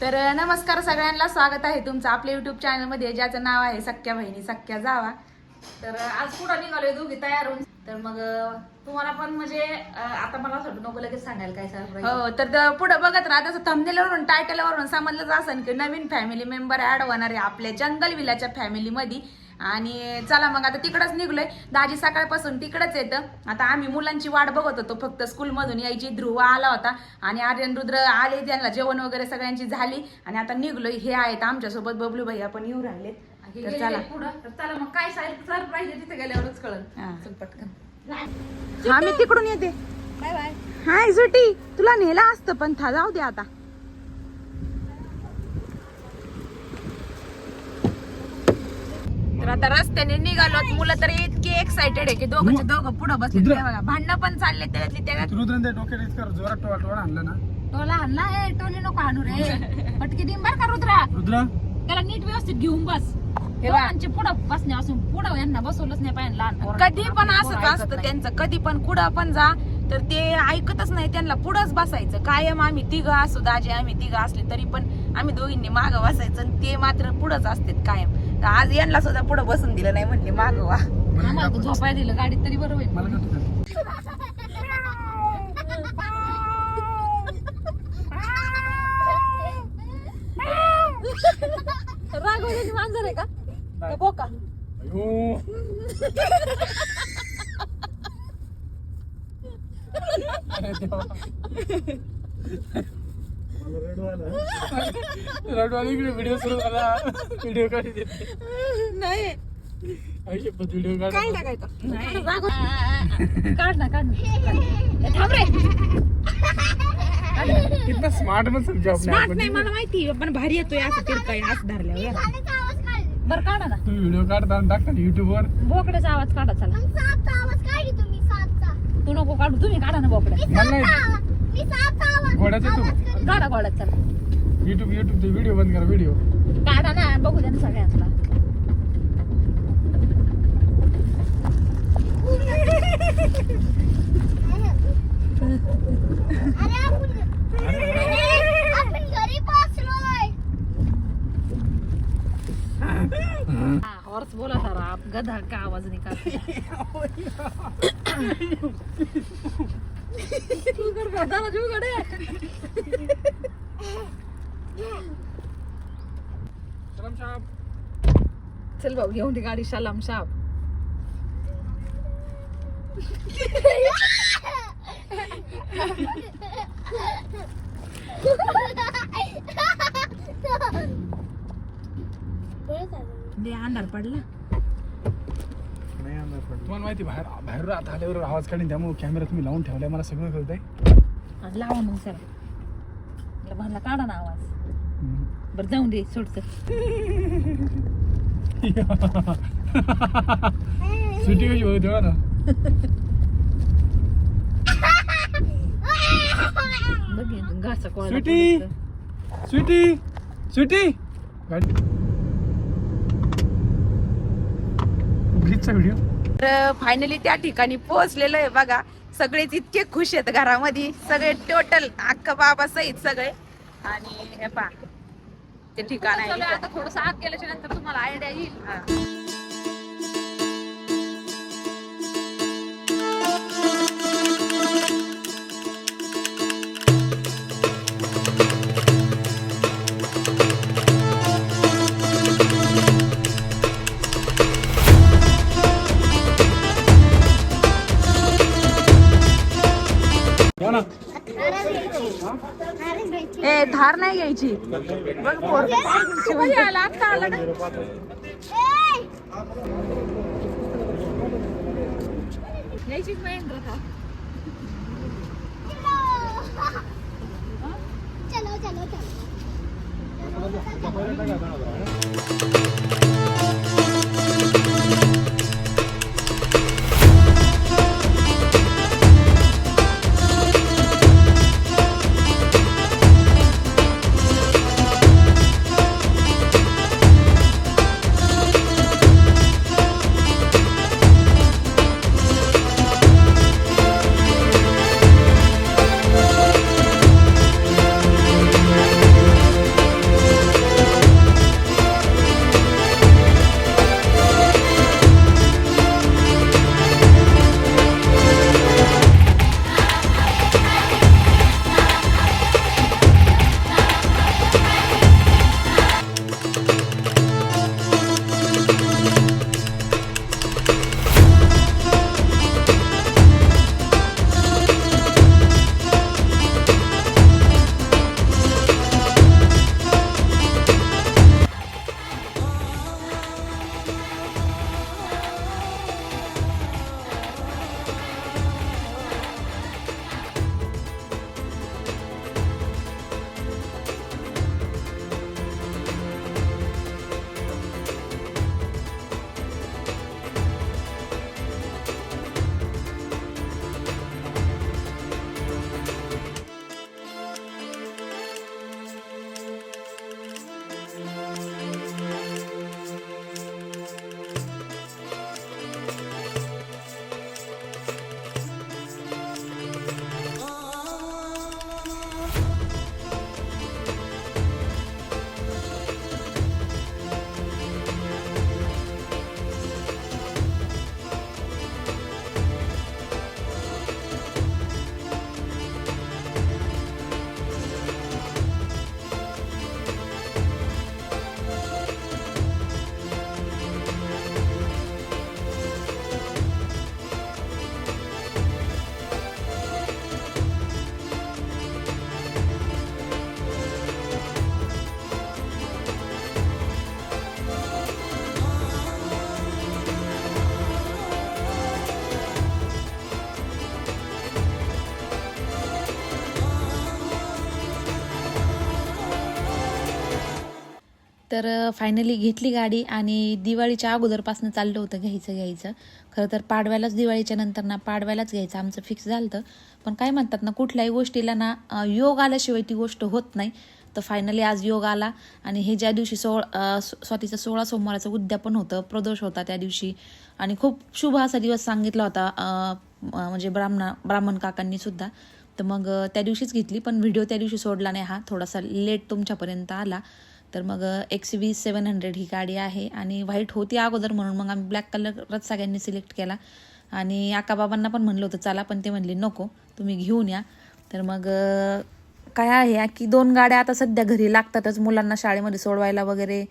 तर नमस्कार सगळ्यांना. स्वागत आहे तुमचं आपल्या युट्यूब चॅनलमध्ये ज्याचं नाव आहे सख्या बहिणी सख्या जावा. तर आज कुठं निघालोय दोघी तयार होऊन? तर मग तुम्हाला पण म्हणजे आता मला असं नको लगेच सांगायला काय सर हो तर पुढे बघत राहा. तसं थंबनेलवरून टायटलवरून समजलंच असेल की नवीन फॅमिली मेंबर ऍड होणार आहे आपल्या जंगल विलाच्या फॅमिलीमध्ये आणि चला मग आता तिकडच निघलोय. दाजी सकाळपासून तिकडच येतं आता आम्ही मुलांची वाट बघत होतो फक्त स्कूलमधून यायची. ध्रुव आला होता आणि आर्यन रुद्र आले त्यांना जेवण वगैरे सगळ्यांची झाली. आणि आता निघलोय. हे आहेत आमच्यासोबत बबलू भाई आपण येऊ राहिलेत. तर चला. मग काय सरप्राईज तिथे गेल्यावरच कळत हा. पटकन. हा मी तिकडून येते. बाय बाय हाय सुटी तुला नेला असतं पण था जाऊ दे आता. तर आता रस्त्याने निघालो मुलं तर इतके एक्साइटेड आहे की दोघंचे दोघं पुढे बसले रुद्र. बघा भांडणं पण चालले त्याच्यातली त्याच्यात रुद्रन डोक्यात इतकं जोरात टोळा टोळा आणलं ना. टोला आणला? ए टोले नको आणू रे. पटकी दिन बर का रुद्रा? रुद्र. त्याला नीट व्यवस्थित घेऊन बस. हे. दोघांची पुढं बसण्यापासून पुढं यांना बसवलंच नाही पाहिजे लहान. कधी पण आपली असंच पोरं ऐकत असतं नाही. त्यांचं कधी पण कुठं पण जा. तर ते ऐकतच नाही त्यांना पुढंच बसायचं. कायम आम्ही तिघं असू दाजी आम्ही तिघं असले तरी पण आम्ही दोघींनी मागं बसायचं आणि ते मात्र पुढंच असतात कायम. तर आज यांना सुद्धा पुढं बसून दिलं नाही म्हणले मागं वा. आम्हाला तर झोपायला दिलं गाडीत तरी बरोबर? रागवलेली मांजर आहे का? का बोका? अयो. अरे देवा. मला रडू आलं. रडू आलं इकडे व्हिडिओ सुरू झाला व्हिडिओ काढी देते. नाही. आयुष्य व्हिडिओ काढ काय टाकायचं काढ ना काढ ना. थांब रे. कितना स्मार्ट मत समजा स्मार्ट नाही? मला माहिती पण भारी येतोय असं तिरकाय असं धरल्यावर. बर काढा ना. तू व्हिडिओ काढता टाकता ना युट्यूब वर. बोकड्याचा आवाज काढा चला. तू नको काढू तुम्ही काढा ना बोकड्या. मला नाही घोड्याचा तू काढा गोड्यात चला युट्यूब युट्यूब व्हिडिओ बंद करा व्हिडिओ काढा ना बघू द्या ना सगळ्यांना हॉर्स बोला सारा गधा का आवाज निकाल चल भाऊ घेऊन ती गाडी शालाम शाप दे अंधार पडला. तुम्हाला माहिती बाहेर बाहेर आता आल्यावर आवाज काढीन त्यामुळे कॅमेरा तुम्ही लावून ठेवलाय मला सगळं कळतंय. आणि लावा मग सर म्हणला काढा ना आवाज. बरं जाऊन दे सोडचं सुटी कशी होती तेव्हा ना? बघ घासा कोळा स्वीटी स्वीटी स्वीटी गाडी. ब्रिजचा व्हिडिओ तर फायनली त्या ठिकाणी पोहोचलेलो आहे बघा. सगळेच इतके खुश आहेत घरामध्ये सगळे टोटल अख्खा बाबा सहित सगळे. आणि हे पा ते ठिकाण आहे आता थोडस आत गेल्याच्यानंतर तुम्हाला आयडिया येईल. धार नाही घ्यायची. बघ आला? आता आला ना. यायचीच महेंद्र का चलो चलो चलो. तर फायनली घेतली गाडी आणि दिवाळीच्या अगोदरपासून चाललं होतं घ्यायचं घ्यायचं. खरं तर पाडव्यालाच दिवाळीच्या नंतर ना पाडव्यालाच घ्यायचं आमचं फिक्स झालं होतं पण काय म्हणतात ना कुठल्याही गोष्टीला ना योग आल्याशिवाय ती गोष्ट होत नाही. तर फायनली आज योग आला आणि हे ज्या दिवशी सोळ स्वातीचं सोळा सोमवाराचं उद्यापन होतं प्रदोष होता त्या दिवशी. आणि खूप शुभ असा दिवस सांगितला होता म्हणजे ब्राह्मणा ब्राह्मण काकांनी सुद्धा. तर मग त्या दिवशीच घेतली पण व्हिडिओ त्या दिवशी सोडला नाही हा. थोडासा लेट तुमच्यापर्यंत आला. तर मग एक्स व्ही सेवन हंड्रेड ही गाडी आहे आणि व्हाईट होती अगोदर म्हणून मग आम्ही ब्लॅक कलरच सगळ्यांनी सिलेक्ट केला. आणि आकाबाबांना पण म्हणलं होतं चला पण ते म्हणले नको तुम्ही घेऊन या. तर मग काय आहे की दोन गाड्या आता सध्या घरी लागतातच मुलांना शाळेमध्ये सोडवायला वगैरे.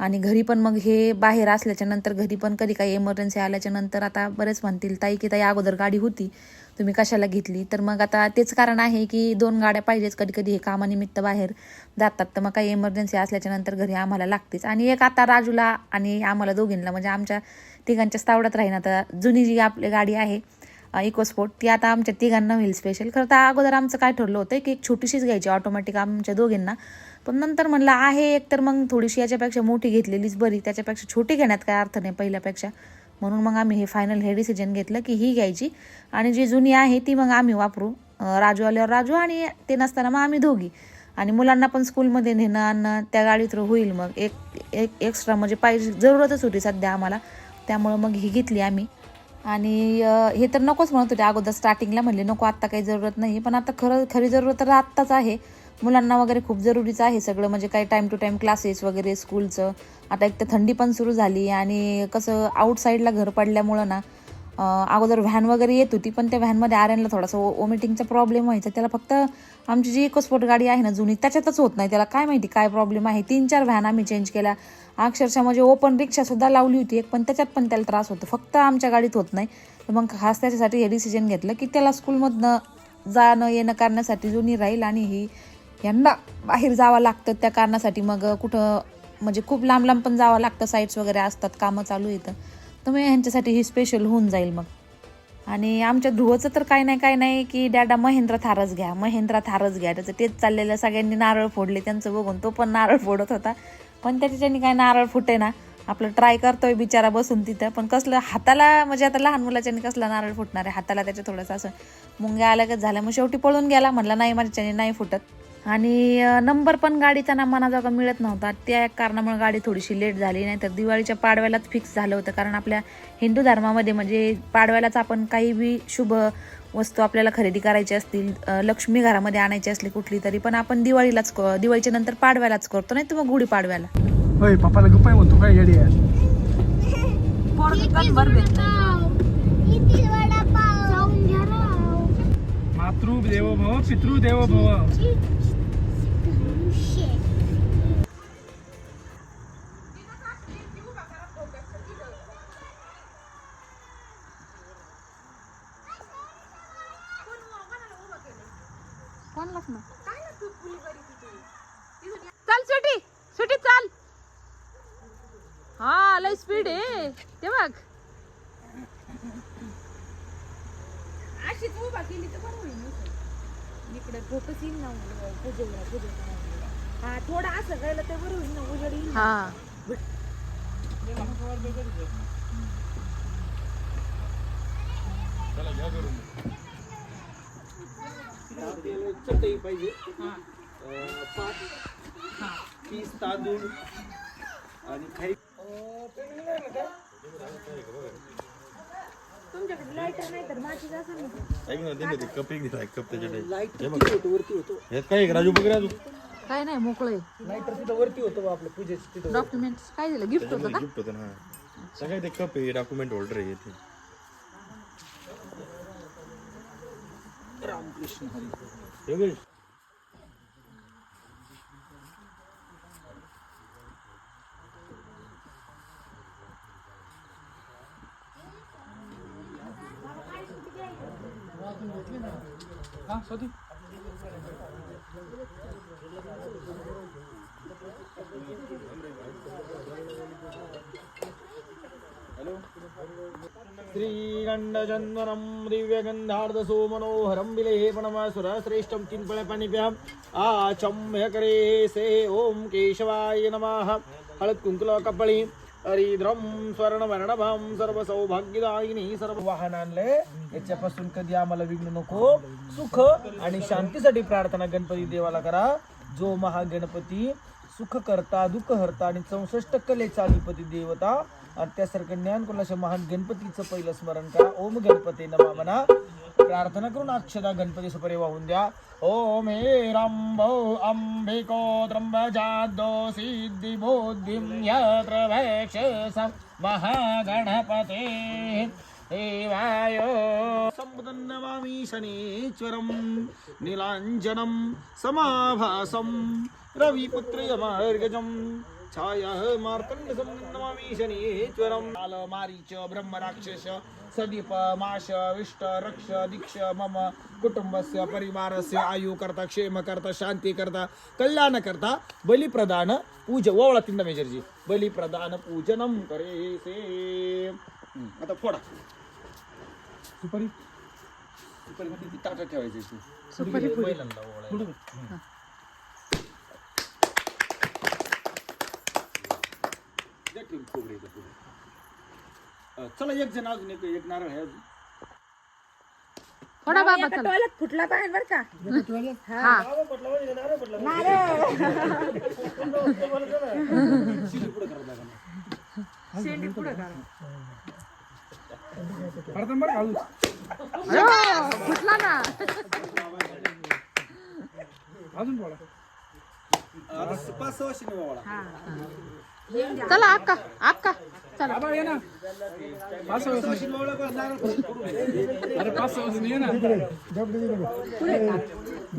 आणि घरी पण मग हे बाहेर असल्याच्या नंतर घरी पण कधी काही इमर्जन्सी आल्याच्यानंतर आता बरेच म्हणतील ताई की ताई अगोदर गाडी होती. तुम्ही कशाला घेतली? तर मग आता तेच कारण आहे की दोन गाड्या पाहिजेच कधी कधी हे कामानिमित्त बाहेर जातात. तर मग काही इमर्जन्सी असल्याच्या नंतर घरी आम्हाला लागतेच. आणि एक आता राजूला आणि आम्हाला दोघींना म्हणजे आमच्या तिघांच्या स्थावडात राहीन आता. जुनी जी आपली गाडी आहे इकोस्पोर्ट ती आता आमच्या तिघांना होईल स्पेशल खरं तर अगोदर आमचं काय ठरलं होतं की एक छोटीशीच घ्यायची ऑटोमॅटिक आमच्या दोघींना. पण नंतर म्हणलं आहे एक तर मग थोडीशी याच्यापेक्षा मोठी घेतलेलीच बरी. त्याच्यापेक्षा छोटी घेण्यात काय अर्थ नाही पहिल्यापेक्षा. म्हणून मग आम्ही हे फायनल हे डिसिजन घेतलं की ही घ्यायची. आणि जी जुनी आहे ती मग आम्ही वापरू. राजू आल्यावर राजू आणि ते नसताना मग आम्ही दोघी. आणि मुलांना पण स्कूलमध्ये नेणं आणणं त्या गाडी थ्रू होईल मग. एक एक एक्स्ट्रा म्हणजे पाहिजे जरूरतच होती सध्या आम्हाला. त्यामुळं मग ही घेतली आम्ही. आणि हे तर नकोच म्हणत होते अगोदर स्टार्टिंगला म्हणले नको आत्ता काही जरूरत नाही. पण आता खरं खरी जरूरत तर आत्ताच आहे. मुलांना वगैरे खूप जरुरीचं आहे सगळं. म्हणजे काही टाईम टू टाईम क्लासेस वगैरे स्कूलचं आता एक तर थंडी पण सुरू झाली आणि कसं आउटसाईडला घर पडल्यामुळं ना अगोदर व्हॅन वगैरे येत होती पण त्या व्हॅनमध्ये आर्यनला थोडासा ओमिटिंगचा प्रॉब्लेम व्हायचा. त्याला फक्त आमची जी इकोस्पोर्ट गाडी आहे ना जुनी त्याच्यातच होत नाही. त्याला काय माहिती काय प्रॉब्लेम आहे? तीन चार व्हॅन आम्ही चेंज केल्या. अक्षरशः म्हणजे ओपन रिक्षासुद्धा लावली होती एक पण त्याच्यात पण त्याला त्रास होतो. फक्त आमच्या गाडीत होत नाही. तर मग खास त्याच्यासाठी हे डिसिजन घेतलं की त्याला स्कूलमधनं जाणं येणं करण्यासाठी जुनी राहील आणि ही यांना बाहेर जावं लागतं त्या कारणासाठी मग कुठं म्हणजे खूप लांब लांब पण जावं लागतं साईट्स वगैरे असतात कामं चालू येतं तर मग ह्यांच्यासाठी ही स्पेशल होऊन जाईल मग. आणि आमच्या ध्रुवचं तर काय नाही काय नाही की डॅडा महेंद्र थारच घ्या महेंद्र थारच घ्या. त्याचं तेच चाललेलं सगळ्यांनी नारळ फोडले त्यांचं बघून तो पण नारळ फोडत होता. पण त्याच्याने काय नारळ फुटे ना आपलं ट्राय करतोय बिचारा बसून तिथं. पण कसलं हाताला म्हणजे आता लहान मुलाच्याने कसला नारळ फुटणार आहे? हाताला त्याच्या थोडंसं असं मुंग्या आल्या झालं मग शेवटी पळून गेला म्हणला नाही माझ्याच्याने नाही फुटत. आणि नंबर पण गाडीचा ना मनाजोगा मिळत नव्हता. त्या कारणामुळे गाडी थोडीशी लेट झाली नाही तर दिवाळीच्या पाडव्यालाच फिक्स झालं होतं. कारण आपल्या हिंदू धर्मामध्ये म्हणजे पाडव्यालाच आपण काही बी शुभ वस्तू आपल्याला खरेदी करायची असतील लक्ष्मी घरामध्ये आणायची असली कुठली तरी पण आपण दिवाळीलाच क- दिवाळीच्या नंतर पाडव्यालाच करतो नाही तर मग गुढी पाडव्याला. होय पप्पाला गप्पाय म्हणतो काय येडी आहे? मातृ देवो भव पितृ देवो भव चाल सुटी सुटी चाल. हा लय स्पीड आहे. ते बघ. अशीच उभा केली तर बरं होईल इकडे फोकस येईल ना पूजेला हा थोडं असं गेलं तर बरं होईल ना उजेड येईल हा. चटई पाहिजे. पाच पीस तांदूळ आणि काही तुमच्याकडे लाईटर नाही तर माझी असेल ना. ऐक ना ते कप एक दिला कप त्याच्या लाइट होतो वरती होतो. यात काय राजू बघ राजू काय नाही मोकळे लाईटर तिथं वरती होतो बा आपलं पूजेच तिथं डॉक्युमेंट काय दिलं? गिफ्ट होतं का? गिफ्ट होतं ना. सगळं ते कप आहे डॉक्युमेंट होल्डर आहे ते. कृष्ण हरी योगेश हा स्वाती श्रीगंडचंदनम दिव्यगंधार्धसो मनोहरं विलेपणमासुर श्रेष्ठं तीन पळ्या पाणी प्या आचम्यकरे से ॐ केशवाय नमः। हळद कुंकुल कपळी हरिद्रम स्वर्णवर्णभम सर्व सौभाग्यदायिनी सर्व वाहन आणलंय याच्यापासून कधी आम्हाला विघ्न नको। सुख आणि शांतीसाठी प्रार्थना गणपती देवाला करा। जो महागणपती सुख करता दुःख हरता आणि चौसष्ट कलेचा अधिपती देवता त्यासारखं ज्ञानकुलाच्या महान गणपतीचं पहिलं स्मरण करा. ओम गणपती नमा म्हणा. प्रार्थना करून अक्षदा गणपती सुपरे वाहून द्या. ओम हे रांभो अंबिको त्र्यंबजादो सिद्धी बुद्धिं यत्र भक्षस महागणपते. देवाय समुदन्नमामि शनीश्वरं नीलाञ्जनं समाभासं रविपुत्रयमार्गजं छायः मार्तण्डसं नमामि शनीश्वरं कालमारीच ब्रह्मराक्षस सदीप माश विष्ट रक्ष दीक्ष मम कुटुंबस्य परिवारस्य आयु करता क्षेम करता शांती करता कल्याण करता बलिप्रदान पूज ओवळा तीन मेजरजी. बलिप्रदान पूजनम करे से आता फोडा. सुपारी? सुपारी ताटात ठेवायची. सुपारी पुढे. बैलांना इथं पुढे. अं, चला एक जण अजून एक एक नारळ आहे अजून. थोडा बाबा फुटला पाहिजे बरं का. हा. शेंडी पुढं करा प्रथम बरं घालू फुटला ना. अजून बोला. आता पाच सहा चला अक्का अक्का चला.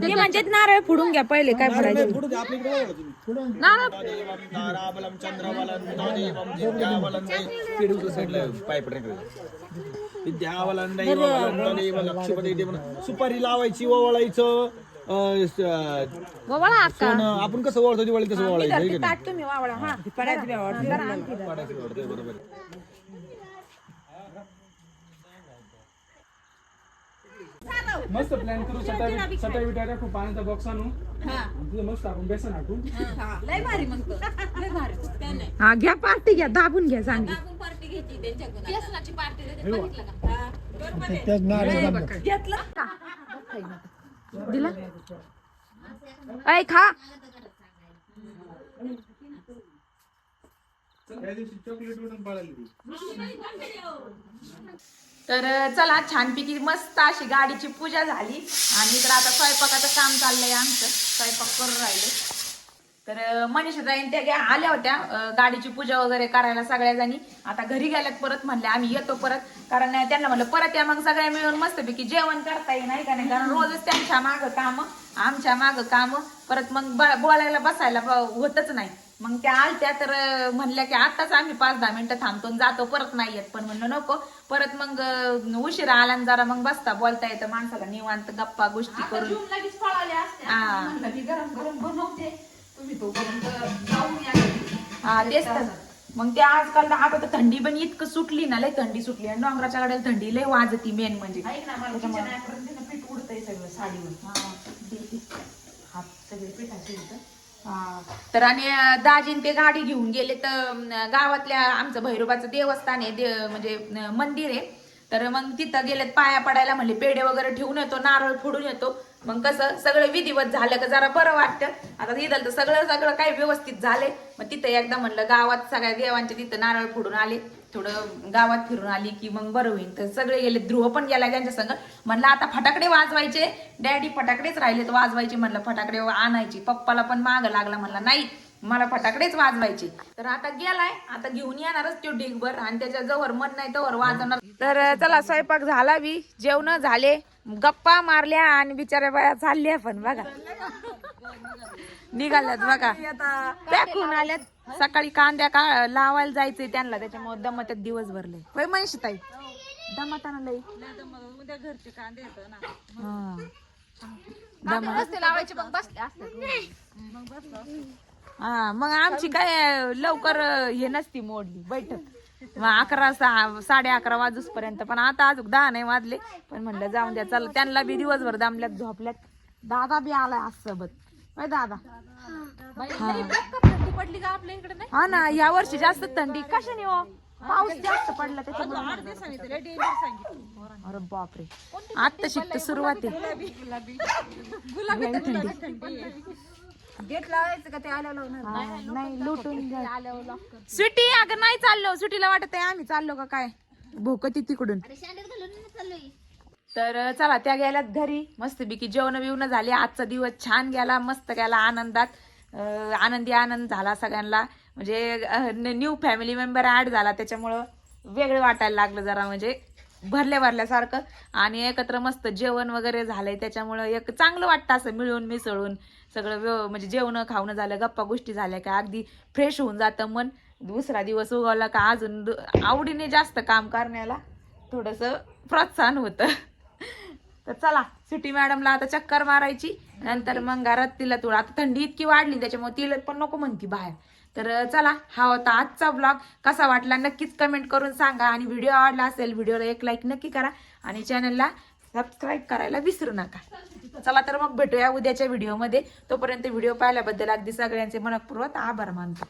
ते म्हणजे नारळ फोडून घ्या पहिले काय फोडायचं. नारळ. सुपारी लावायची ओवाळायचं. वळा अक्का. सोनं आपण कसं ओळखतो दिवाळी तसं ओवाळायचं आहे की नाही? ताट तुम्ही वावळा हा. पडायची बी आवडते. पाडायचं ओवाळतोय, बरोबर. आहे. मस्त प्लॅन करू सटाई बिटाई टाकू पाण्याचा बॉक्स आणू. तिथं मस्त आपण बेसन टाकू हा घ्या पार्टी घ्या दाबून घ्या चांगली दिला ऐ खा त्या दिवशी चॉकलेट उडून पळाली तर चला छानपैकी मस्त अशी गाडीची पूजा झाली. आणि तर आता स्वयंपाकाचं काम चाललंय आमचं. स्वयंपाक करून राहिले. तर मनीषा ताईन त्या आल्या होत्या. गाडीची पूजा वगैरे करायला सगळ्या जणी आता घरी गेल्यात परत म्हणले आम्ही येतो परत. कारण त्यांना म्हणलं परत या मग सगळ्या मिळून मस्तपैकी जेवण करता येईल नाही का नाही? कारण रोजच त्यांच्या मागं काम आमच्या मागं काम. परत मग बोलायला बसायला होतच नाही. मग त्या आलत्या तर म्हणल्या की आताच आम्ही पाच दहा मिनिटं थांबतो जातो परत नाही येत. पण म्हणलं नको. परत मग उशिरा आला जरा मग बसता बोलता येतं माणसाला. निवांत गप्पा गोष्टी करून. हा. हा तेच तर. मग ते आजकाल तर आता तर थंडी पण इतकं सुटली ना लय थंडी सुटली. आणि डोंगराच्या गाड्याला थंडी लय वाजती मेन म्हणजे. त्याच्यामुळे. पीठ उडतंय सगळं साडीवर. ते- ते. हात सगळे पिठाचे इथं. तर आणि दाजीन ते गाडी घेऊन गेले तर गावातल्या आमचं भैरोबाचं देवस्थान आहे दे- म्हणजे मंदिर आहे. तर मग तिथं गेलेत पाया पडायला म्हणले पेढे वगैरे ठेवून येतो नारळ फोडून येतो. मग कसं सगळं विधिवत झालं का जरा बरं वाटतं. आता इथं तर सगळं सगळं काही व्यवस्थित झाले मग तिथं एकदा म्हणलं गावात सगळ्या देवांच्या तिथं नारळ फोडून आले. थोडं गावात फिरून आली की मग बरं होईल. तर सगळे गेले ध्रुव पण गेला त्यांच्या संग. म्हणलं आता फटाकडे वाजवायचे. डॅडी फटाकडेच राहिलेत वाजवायचे म्हणलं फटाकडे आणायची. पप्पाला पण माग लागला म्हणला नाही मला फटाकडेच वाजवायचे. तर आता गेलाय आता घेऊन येणारच तो ढिगभर आणि त्याच्याजवळ मन नाही तवर वाजवणार. तर चला स्वयंपाक झाला बी जेवण झाले गप्पा मारल्या आणि बिचाऱ्या बाया चालल्या पण बघा. निघाल्यात बघा. पॅकून आल्यात. सकाळी कांद्या का लावायला जायचंय त्यांना त्याच्यामुळे दमत्यात दिवस भरले होय मनीष ताई दमताना लई उद्या घरचे कांदे येतो ना हा. लावायचे मग बसले हा मग आमची काय लवकर हे नसती मोडली बैठक. मग अकरा सा- साडे अकरा वाजूस पर्यंत पण आता अजून दहा नाही वाजले. पण म्हणलं जाऊन द्या चला. त्यांना बी दिवसभर दमल्यात झोपल्यात. दादा बी आलाय आज सोबत. दादा? थंडी पडली का आपल्या इकडे हा ना या वर्षी जास्त थंडी. कशाने हो? पाऊस जास्त पडला त्याच्यामुळे अरे बापरे. आता शिकत सुरुवात आहे लई थंडी हा, नाही लुटून स्वीटी अगं नाही चाललो. स्वीटीला वाटत आहे आम्ही चाललो का काय? भोकती तिकडून. तर चला त्या गेल्यात घरी. मस्तपैकी जेवण बिवणं झाले. आजचा दिवस छान गेला. मस्त गेला आनंदात. अं, आनंदी आनंद झाला सगळ्यांना. म्हणजे न्यू फॅमिली मेंबर ऍड झाला. त्याच्यामुळं वेगळं वाटायला लागलं जरा म्हणजे भरल्या भरल्यासारखं आणि एकत्र मस्त जेवण वगैरे झालंय. त्याच्यामुळं एक चांगलं वाटतं असं मिळून मिसळून. सगळं व्यव म्हणजे जेवण खावणं झालं गप्पा गोष्टी झाल्या का अगदी फ्रेश होऊन जातं मन. दुसरा दिवस उगवला का अजून आवडीने जास्त काम करण्याला थोडंसं प्रोत्साहन होतं. तर चला सिटी मॅडमला आता चक्कर मारायची. नंतर मग घरात तिला थोडं आता थंडी इतकी वाढली त्याच्यामुळे तिला पण नको म्हणती बाहेर. तर चला हा होता आजचा ब्लॉग कसा वाटला नक्कीच कमेंट करून सांगा. आणि व्हिडिओ आवडला असेल व्हिडिओला एक लाईक नक्की करा. आणि चॅनलला सबस्क्राईब करायला विसरू नका. चला तर मग भेटूया उद्याच्या व्हिडिओमध्ये तोपर्यंत व्हिडिओ पाहिल्याबद्दल अगदी सगळ्यांचे मनपूर्वक आभार मानतो.